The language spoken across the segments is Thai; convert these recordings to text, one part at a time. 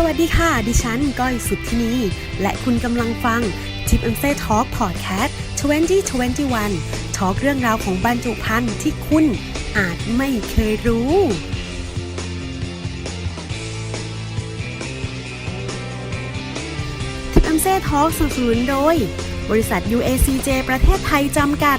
สวัสดีค่ะ ดิฉันก้อยสุดที่นี้และคุณกำลังฟัง t i p and Say Talk Podcast 2021ทอล์กเรื่องราวของบรรจุภัณฑ์ที่คุณอาจไม่เคยรู้ t i p and Say Talk สนับสนุนโดย บริษัท UACJ ประเทศไทยจำกัด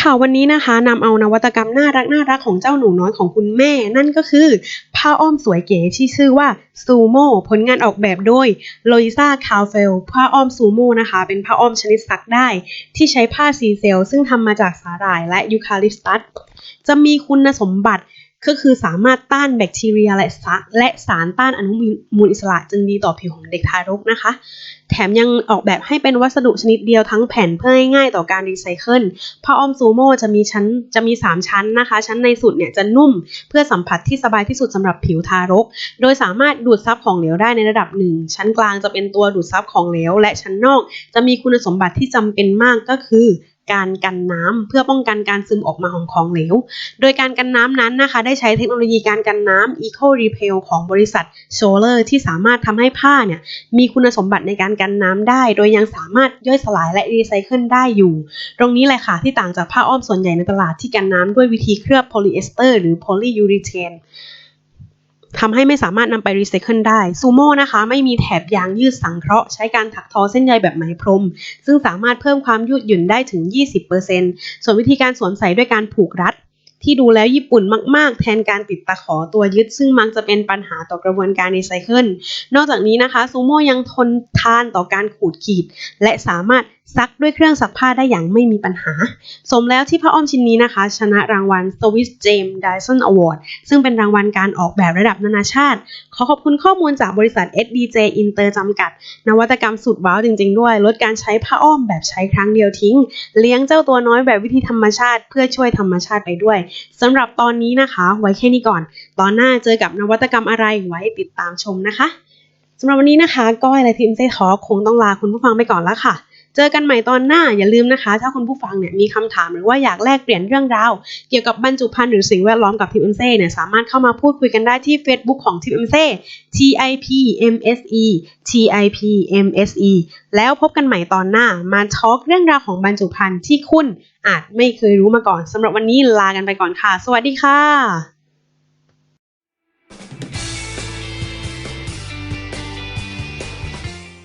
ข่าววันนี้นะคะนำเอานวัตกรรมน่ารักน่ารักของเจ้าหนูน้อยของคุณแม่ นั่นก็คือ ผ้าอ้อมสวยเก๋ที่ชื่อว่าซูโม่ผลงานออกแบบโดยโล i ซาคาเฟลผ้าอ้อมซูโม่นะคะ เป็นผ้าอ้อมชนิดซักได้ ที่ใช้ผ้าซีเซล ซึ่งทำมาจากสาหร่ายและยูคาลิปตัสจะมีคุณสมบัติ ก็คือสามารถต้านแบคทีเรียและสารและสารต้านอนุมูลอิสระจึงดีต่อผิวของเด็กทารกนะคะ แถมยังออกแบบให้เป็นวัสดุชนิดเดียวทั้งแผ่นเพื่อให้ง่ายต่อการรีไซเคิลผ้าอ้อมซูโม่จะมีชั้นจะมี 3 ชั้นนะคะ ชั้นในสุดเนี่ยจะนุ่มเพื่อสัมผัสที่สบายที่สุดสำหรับผิวทารก โดยสามารถดูดซับของเหลวได้ในระดับหนึ่งชั้นกลางจะเป็นตัวดูดซับของเหลวและชั้นนอก จะมีคุณสมบัติที่จำเป็นมากก็คือ การกันน้ำเพื่อป้องกันการซึมออกมาของของเหลว โดยการกันน้ำนั้นนะคะ ได้ใช้เทคโนโลยีการกันน้ำ Eco Repel ของบริษัท Solar ที่สามารถทำให้ผ้าเนี่ยมีคุณสมบัติในการกันน้ำได้ โดยยังสามารถย่อยสลายและรีไซเคิลได้อยู่ ตรงนี้แหละค่ะที่ต่างจากผ้าอ้อมส่วนใหญ่ในตลาดที่กันน้ำด้วยวิธีเคลือบโพลีเอสเตอร์หรือโพลียูริเทน ทำให้ไม่สามารถนำไปรีไซเคิลได้ซูโม่นะคะ ไม่มีแถบยางยืดสังเคราะห์ใช้การถักทอเส้นใยแบบไหมพรม ซึ่งสามารถเพิ่มความยืดหยุ่นได้ถึง 20%ส่วนวิธีการสวมใส่ด้วยการผูกรัด ที่ดูแล้วญี่ปุ่นมาก ๆ แทนการติดตะขอตัวยึด ซึ่งมักจะเป็นปัญหาต่อกระบวนการรีไซเคิลนอกจากนี้นะคะซูโม่ยังทนทานต่อการขูดขีด และสามารถ ซักด้วยเครื่องซักผ้าได้อย่างไม่มีปัญหา สมแล้วที่ผ้าอ้อมชิ้นนี้นะคะ ชนะรางวัล Swiss James Dyson Award ซึ่งเป็นรางวัลการออกแบบระดับนานาชาติ ขอขอบคุณข้อมูลจากบริษัท SDJ Inter จำกัด นวัตกรรมสุดว้าวจริง ๆ ด้วย ลดการใช้ผ้าอ้อมแบบใช้ครั้งเดียวทิ้ง เลี้ยงเจ้าตัวน้อยแบบวิธีธรรมชาติ เพื่อช่วยธรรมชาติไปด้วยสำหรับตอนนี้นะคะ ไว้แค่นี้ก่อน ตอนหน้าเจอกับนวัตกรรมอะไรไว้ติดตามชมนะคะสำหรับวันนี้นะคะก้อยและทีมเซทอคงต้องลาคุณผู้ฟังไปก่อนแล้วค่ะ เจอกันใหม่ตอนหน้าอย่าลืมนะคะ ถ้าคุณผู้ฟังเนี่ยมีคำถามหรือว่าอยากแลกเปลี่ยนเรื่องราว เกี่ยวกับบรรจุภัณฑ์หรือสิ่งแวดล้อมกับทิปเอ็มเซ่เนี่ยสามารถเข้ามาพูดคุยกันได้ที่ Facebook ของทิปเอ็มเซ่ T I P M S E T I P M S E แล้วพบกันใหม่ตอนหน้ามาทอล์กเรื่องราวของบรรจุภัณฑ์ที่คุณอาจไม่เคยรู้มาก่อนสำหรับวันนี้ลากันไปก่อนค่ะ สวัสดีค่ะ